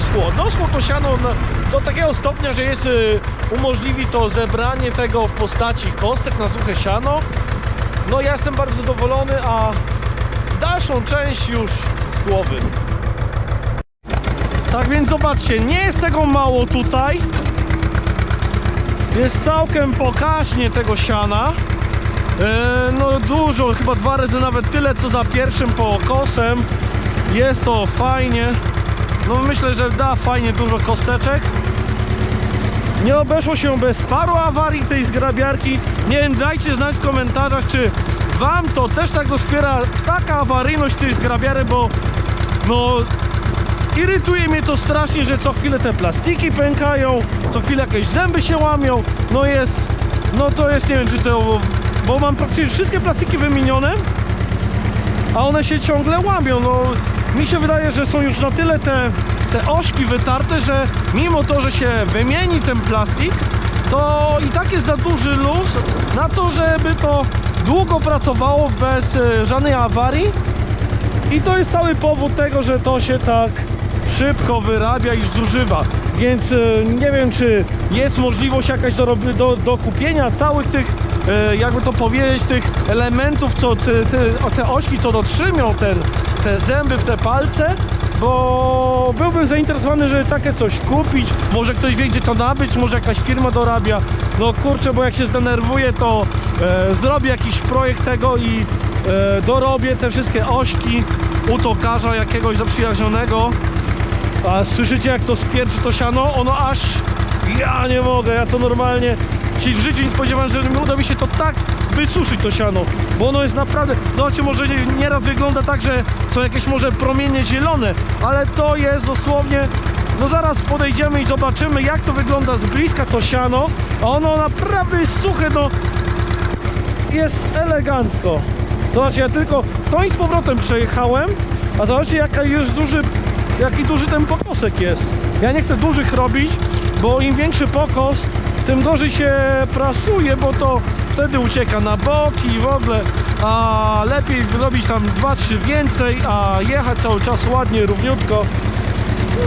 odnoschło. Odnoschło to siano do takiego stopnia, że jest, y, umożliwi to zebranie tego w postaci kostek na suche siano. No ja jestem bardzo zadowolony, a dalszą część już z głowy. Tak więc zobaczcie, nie jest tego mało tutaj. Jest całkiem pokaźnie tego siana. E, no dużo, chyba dwa razy nawet tyle co za pierwszym pookosem. Jest to fajnie. No myślę, że da fajnie dużo kosteczek. Nie obeszło się bez paru awarii tej zgrabiarki. Nie wiem, dajcie znać w komentarzach, czy Wam to też tak doskwiera taka awaryjność tej zgrabiary, bo no irytuje mnie to strasznie, że co chwilę te plastiki pękają, co chwilę jakieś zęby się łamią. No jest, no to jest, nie wiem czy to, bo mam praktycznie wszystkie plastiki wymienione, a one się ciągle łamią. No, mi się wydaje, że są już na tyle te, te ośki wytarte, że mimo to, że się wymieni ten plastik, to i tak jest za duży luz na to, żeby to długo pracowało bez e, żadnej awarii. I to jest cały powód tego, że to się tak szybko wyrabia i zużywa. Więc e, nie wiem, czy jest możliwość jakaś do, do, do kupienia całych tych, e, jakby to powiedzieć, tych elementów, co te, te, te ośki, co dotrzymią ten, te zęby w te palce, bo byłbym zainteresowany, żeby takie coś kupić. Może ktoś wie, gdzie to nabyć, może jakaś firma dorabia. No kurczę, bo jak się zdenerwuję, to e, zrobię jakiś projekt tego i e, dorobię te wszystkie ośki u tokarza jakiegoś zaprzyjaźnionego. A słyszycie jak to spierczy to siano? Ono aż... Ja nie mogę, ja to normalnie się w życiu nie spodziewałem, że uda mi się to tak wysuszyć to siano, bo ono jest naprawdę, zobaczcie, może nie- nieraz wygląda tak, że są jakieś może promienie zielone, ale to jest dosłownie, no zaraz podejdziemy i zobaczymy jak to wygląda z bliska to siano, a ono naprawdę jest suche, no jest elegancko. Zobaczcie, ja tylko tą i z powrotem przejechałem, a zobaczcie jaka już duży, jaki duży ten pokosek jest. Ja nie chcę dużych robić, bo im większy pokos, tym gorzej się prasuje, bo to wtedy ucieka na boki i w ogóle, a lepiej robić tam 2-3 więcej, a jechać cały czas ładnie, równiutko.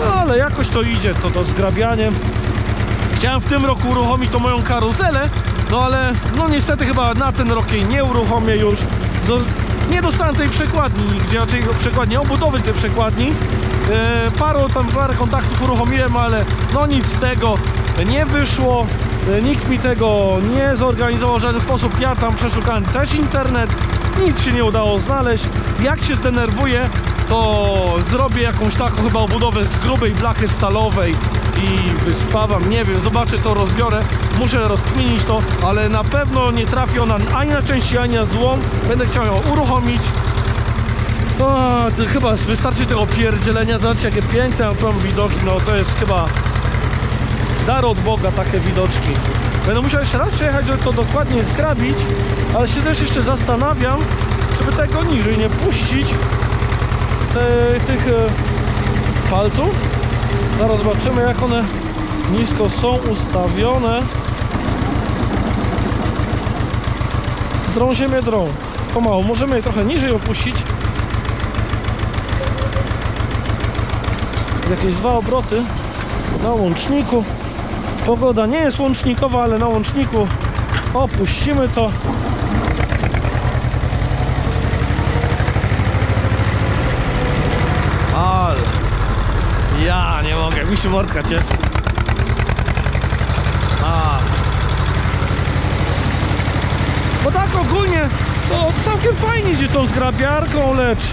No ale jakoś to idzie, to to zgrabianie. Chciałem w tym roku uruchomić tą moją karuzelę, no ale no niestety chyba na ten rok jej nie uruchomię już. Do, nie dostałem tej przekładni nigdzie, raczej przekładni, obudowy tej przekładni. E, paru tam parę kontaktów uruchomiłem, ale no nic z tego nie wyszło. E, nikt mi tego nie zorganizował w żaden sposób. Ja tam przeszukałem też internet, nic się nie udało znaleźć. Jak się zdenerwuję, to zrobię jakąś taką chyba obudowę z grubej blachy stalowej i wyspawam, nie wiem, zobaczę to, rozbiorę, muszę rozkminić to, ale na pewno nie trafi ona ani na części, ani na złom, będę chciał ją uruchomić. O, chyba wystarczy tego pierdzielenia, zobaczcie jakie piękne mam widoki, no to jest chyba dar od Boga takie widoczki. Będę musiał jeszcze raz przejechać, żeby to dokładnie zgrabić, ale się też jeszcze zastanawiam, żeby tego niżej nie puścić, te, tych e, palców. Zaraz zobaczymy jak one nisko są ustawione. Drą ziemię drą. Pomału, możemy je trochę niżej opuścić. Jakieś dwa obroty na łączniku. Pogoda nie jest łącznikowa, ale na łączniku opuścimy to. Ale ja nie mogę, mi się mordka cieszy. A. Bo tak ogólnie to całkiem fajnie idzie tą zgrabiarką, lecz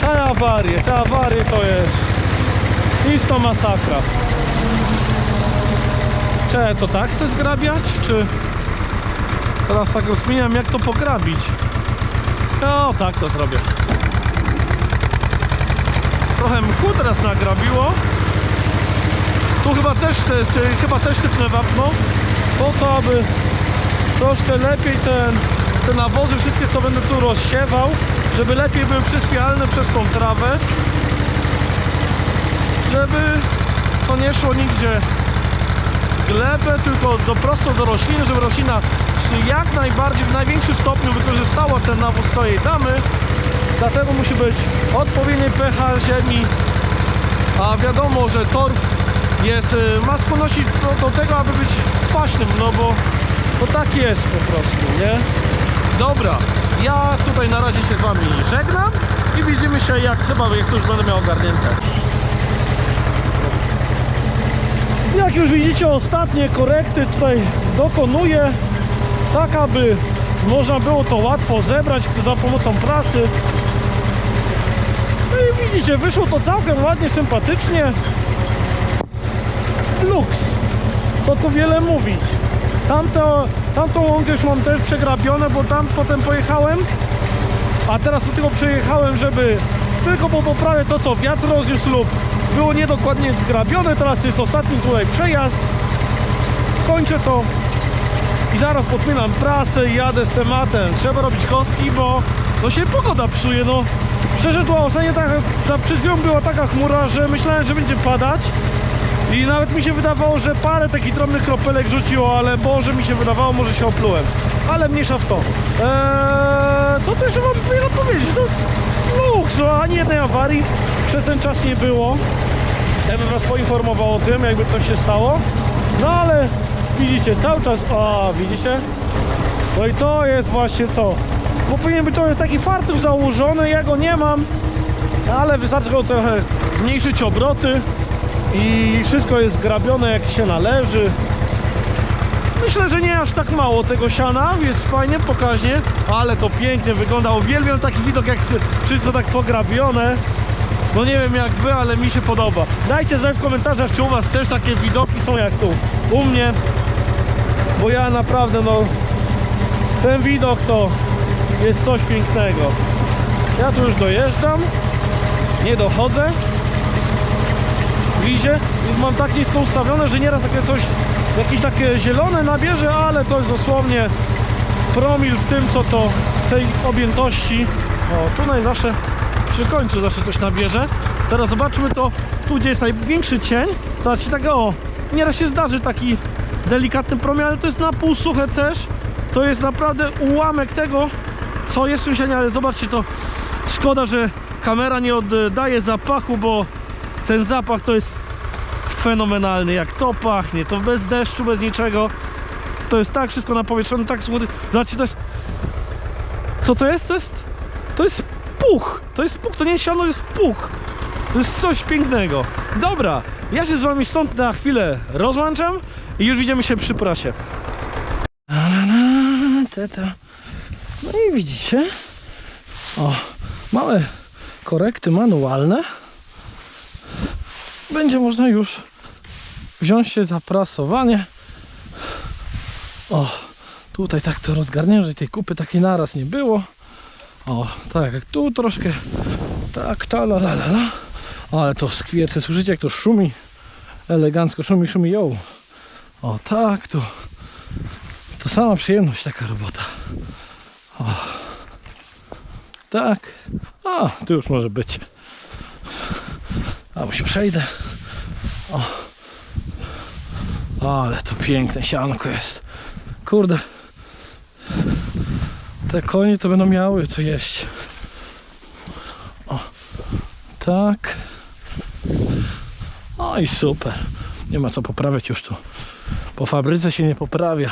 te awarie, te awarie to jest isto masakra. Czy to tak chcę zgrabiać, czy teraz tak rozkminiam jak to pograbić? No tak to zrobię. Trochę mchu teraz nagrabiło. Tu chyba też, y, chyba też sypnę wapno, po to, aby troszkę lepiej ten, te nawozy, wszystkie co będę tu rozsiewał, żeby lepiej były przyspialne przez tą trawę, żeby to nie szło nigdzie glebę, tylko do, prosto do rośliny, żeby roślina jak najbardziej, w największym stopniu wykorzystała ten nawóz, co jej damy. Dlatego musi być odpowiedni pH ziemi, a wiadomo, że torf jest, y, ma skłonności do, do tego, aby być kwaśnym, no bo to tak jest po prostu, nie? Dobra, ja tutaj na razie się z wami żegnam i widzimy się jak chyba jak już będę miał ogarnięte. Jak już widzicie, ostatnie korekty tutaj dokonuję, tak aby można było to łatwo zebrać za pomocą prasy. No i widzicie, wyszło to całkiem ładnie, sympatycznie. Luks. To tu wiele mówić. Tamto, tamtą łąkę już mam też przegrabione, bo tam potem pojechałem. A teraz do tego przejechałem, żeby tylko po poprawie to co wiatr rozniósł lub było niedokładnie zgrabione. Teraz jest ostatni tutaj przejazd. Kończę to i zaraz podpinam prasę i jadę z tematem. Trzeba robić kostki, bo no się pogoda psuje. No tu ostatnio tak, ta przez nią była taka chmura, że myślałem, że będzie padać. I nawet mi się wydawało, że parę takich drobnych kropelek rzuciło, ale Boże mi się wydawało, może się oplułem. Ale mniejsza w to. Eee, co tu jeszcze powinno powiedzieć? No, luks, no, ani jednej awarii przez ten czas nie było. Ja bym was poinformował o tym, jakby coś się stało. No ale widzicie, cały czas, a widzicie? No i to jest właśnie to. Bo powinien być to taki fartuch założony, ja go nie mam. Ale wystarczy go trochę zmniejszyć obroty i wszystko jest grabione jak się należy. Myślę, że nie aż tak mało tego siana, jest fajnie, pokaźnie, ale to pięknie wygląda. Uwielbiam taki widok, jak wszystko tak pograbione. No nie wiem jak wy, ale mi się podoba. Dajcie znać w komentarzach, czy u was też takie widoki są jak tu u mnie. Bo ja naprawdę, no, ten widok to jest coś pięknego. Ja tu już dojeżdżam, nie dochodzę. Widzicie? I mam tak nisko ustawione, że nieraz takie coś, jakieś takie zielone nabierze, ale to jest dosłownie promil w tym, co to w tej objętości. O, tutaj zawsze przy końcu zawsze coś nabierze. Teraz zobaczmy to, tu gdzie jest największy cień, znaczy tak o, nieraz się zdarzy taki delikatny promień, ale to jest na pół suche też. To jest naprawdę ułamek tego, co jest sianie, ale zobaczcie to, szkoda, że kamera nie oddaje zapachu, bo ten zapach to jest fenomenalny. Jak to pachnie, to bez deszczu, bez niczego. To jest tak wszystko napowietrzone, tak słody. Zobaczcie, to jest. Co to jest? To jest. To jest puch. To jest puch, to nie jest siano, to jest puch. To jest coś pięknego. Dobra, ja się z wami stąd na chwilę rozłączam i już widzimy się przy prasie. Na, teta. No i widzicie. O, małe korekty manualne będzie można już wziąć się za prasowanie. O, tutaj tak to rozgarnię, że tej kupy takiej naraz nie było. O, tak jak tu troszkę, tak, ta la la la la. Ale to skwierce, słyszycie jak to szumi? Elegancko szumi, szumi ją. O, tak, to, to sama przyjemność taka robota. O, tak, a, tu już może być. Albo się przejdę. O. Ale to piękne sianko jest. Kurde. Te konie to będą miały co jeść. O. Tak. O i super. Nie ma co poprawiać już tu. Po fabryce się nie poprawia.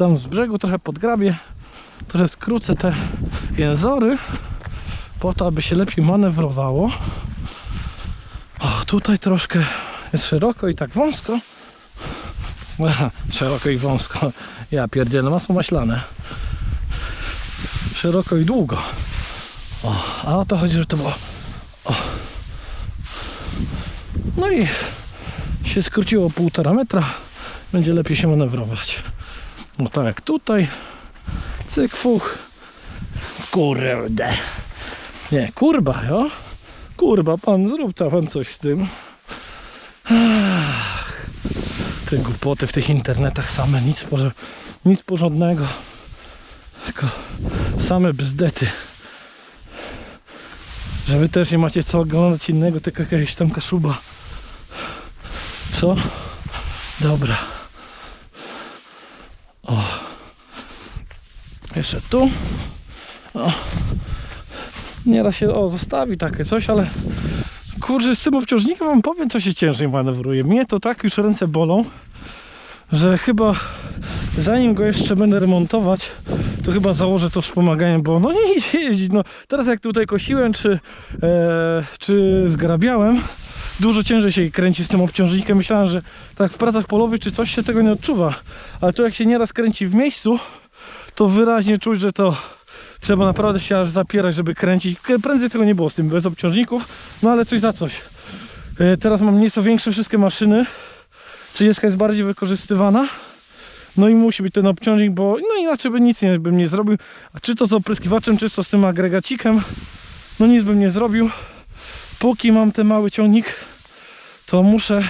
Tam z brzegu trochę podgrabię. Trochę skrócę te jęzory po to, aby się lepiej manewrowało. O, tutaj troszkę jest szeroko i tak wąsko. Szeroko i wąsko. Ja pierdzielę masło maślane. Szeroko i długo. O, a o to chodzi, że to było. O. No i się skróciło półtora metra. Będzie lepiej się manewrować. No tak jak tutaj. Cyk, fuch. Kurde. Nie, kurba, jo? Kurba, pan, zrób ta pan coś z tym. Te głupoty w tych internetach same, nic, porze- nic porządnego. Tylko same bzdety. Że wy też nie macie co oglądać innego, tylko jakiegoś tam kaszuba. Co? Dobra. Jeszcze tu. O nieraz się o, zostawi takie coś, ale Kurczę, z tym obciążnikiem wam powiem, co się ciężej manewruje. Mnie to tak już ręce bolą, że chyba zanim go jeszcze będę remontować, to chyba założę to wspomaganie, bo no nie idzie jeździć. No, teraz jak tutaj kosiłem, czy, e, czy zgrabiałem, dużo ciężej się kręci z tym obciążnikiem. Myślałem, że tak w pracach polowych czy coś się tego nie odczuwa, ale to jak się nieraz kręci w miejscu, to wyraźnie czuć, że to trzeba naprawdę się aż zapierać, żeby kręcić. Prędzej tego nie było z tym, bez obciążników, no ale coś za coś. E, Teraz mam nieco większe wszystkie maszyny. 30 jest bardziej wykorzystywana. No i musi być ten obciążnik, bo no inaczej by nic nie, bym nie zrobił. A czy to z opryskiwaczem, czy to z tym agregacikiem, no nic bym nie zrobił. Póki mam ten mały ciągnik, to muszę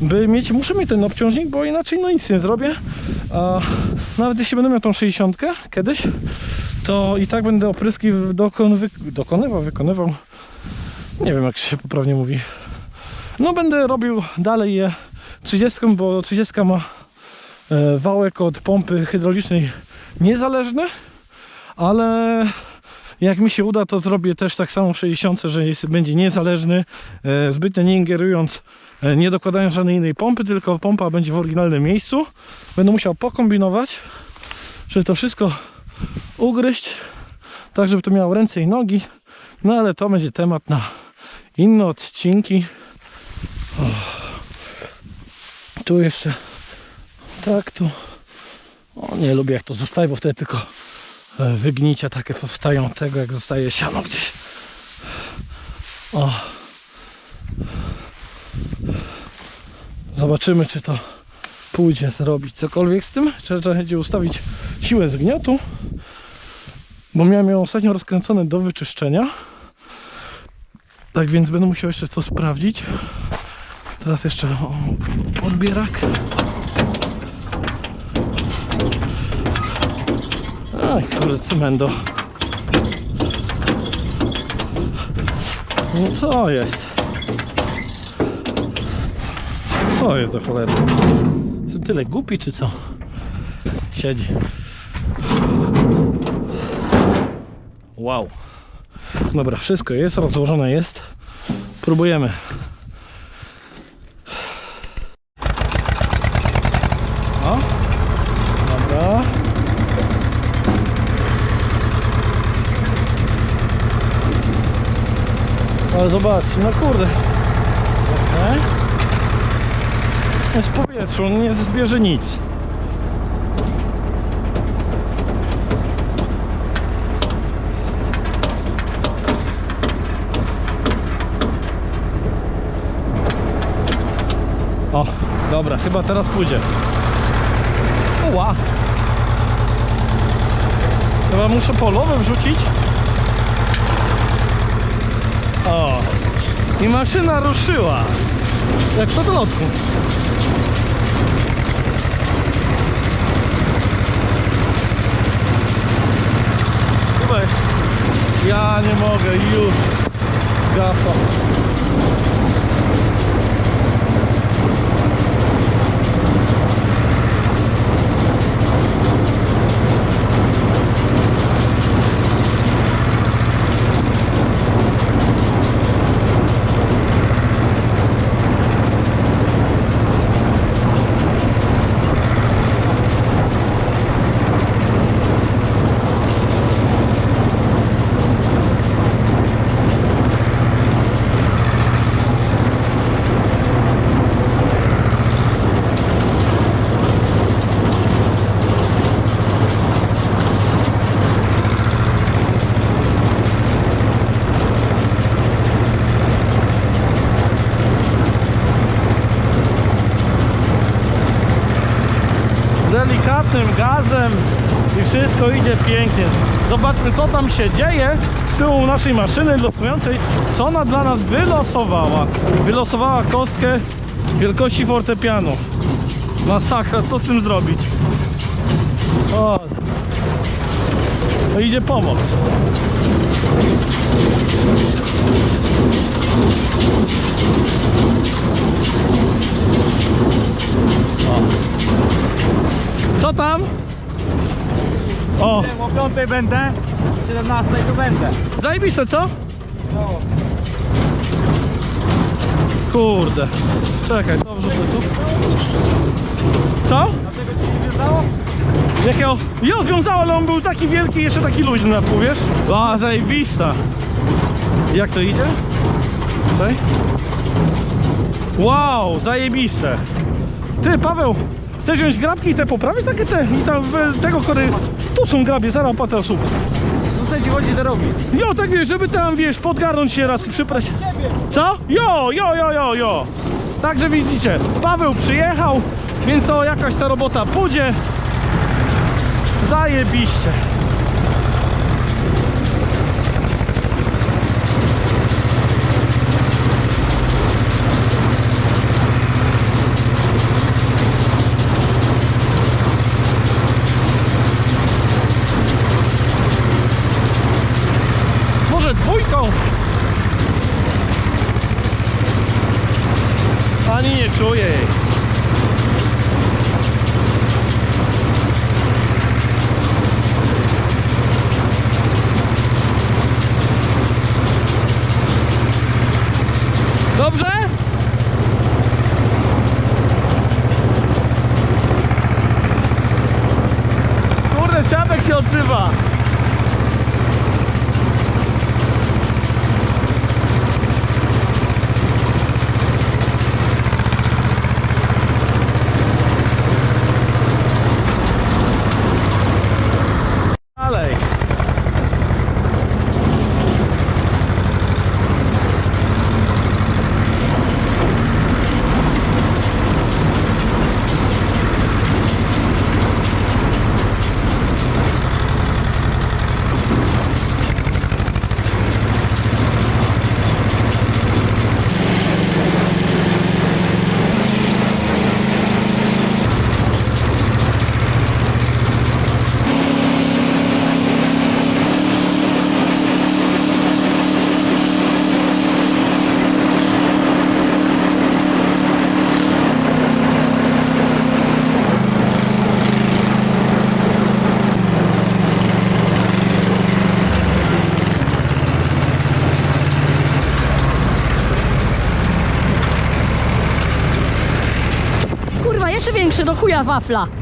by mieć, muszę mieć ten obciążnik, bo inaczej no nic nie zrobię. A nawet jeśli będę miał tą 60 kiedyś, to i tak będę opryski dokon, wy, dokonywał, wykonywał. Nie wiem jak się poprawnie mówi. No będę robił dalej je 30, bo 30 ma e, wałek od pompy hydraulicznej niezależny, ale jak mi się uda, to zrobię też tak samo w 60, że jest, będzie niezależny, e, zbytnio nie ingerując, nie dokładając żadnej innej pompy, tylko pompa będzie w oryginalnym miejscu. Będę musiał pokombinować, żeby to wszystko ugryźć, tak żeby to miało ręce i nogi. No ale to będzie temat na inne odcinki. Tu jeszcze tak tu. O, nie lubię jak to zostaje, bo wtedy tylko e, wygnicia takie powstają tego jak zostaje siano gdzieś. O. Zobaczymy czy to pójdzie zrobić cokolwiek z tym. Trzeba będzie ustawić siłę zgniotu. Bo miałem ją ostatnio rozkręcone do wyczyszczenia. Tak więc będę musiał jeszcze to sprawdzić. Teraz jeszcze odbierak. Aj, kurde, cemento. No co jest? Co jest za cholera? Jestem tyle głupi, czy co? Siedzi. Wow. Dobra, wszystko jest, rozłożone jest. Próbujemy. O. Dobra. Ale zobaczcie, no kurde. Jest powietrzu, on nie zbierze nic. O, dobra, chyba teraz pójdzie. Oła. Chyba muszę polowe wrzucić. O. I maszyna ruszyła. Jak w fotolotku. Ja nie mogę już. Gafa. Wszystko idzie pięknie. Zobaczmy co tam się dzieje z tyłu naszej maszyny losującej, co ona dla nas wylosowała. Wylosowała kostkę wielkości fortepianu. Masakra, co z tym zrobić? O. To idzie pomoc. Co tam? O, O 5 będę, 17 tu będę. zajebiste co? No. Kurde. Czekaj, to wrzucę tu. Co? Dlatego cię nie wiązało? Jakiego? Jo, związało, ale on był taki wielki, jeszcze taki luźny na pół, wiesz? A, zajebista. Jak to idzie? Czekaj. Wow, zajebiste. Ty, Paweł, chcesz wziąć grabki i te poprawić takie te? I tam w- tego kory... Tu są grabie, zaraz patę osób. Tutaj ci chodzi do robi. Jo, tak wiesz, żeby tam, wiesz, podgarnąć się raz, przyprać. Co? Jo, jo, jo, jo, jo. Także widzicie, Paweł przyjechał, więc to jakaś ta robota pójdzie. Zajebiście. Może dwójką? Ani nie czuję jej. Dobrze? Kurde, ciapek się odzywa. Dalej. Kurwa, jeszcze większy do chuja wafla.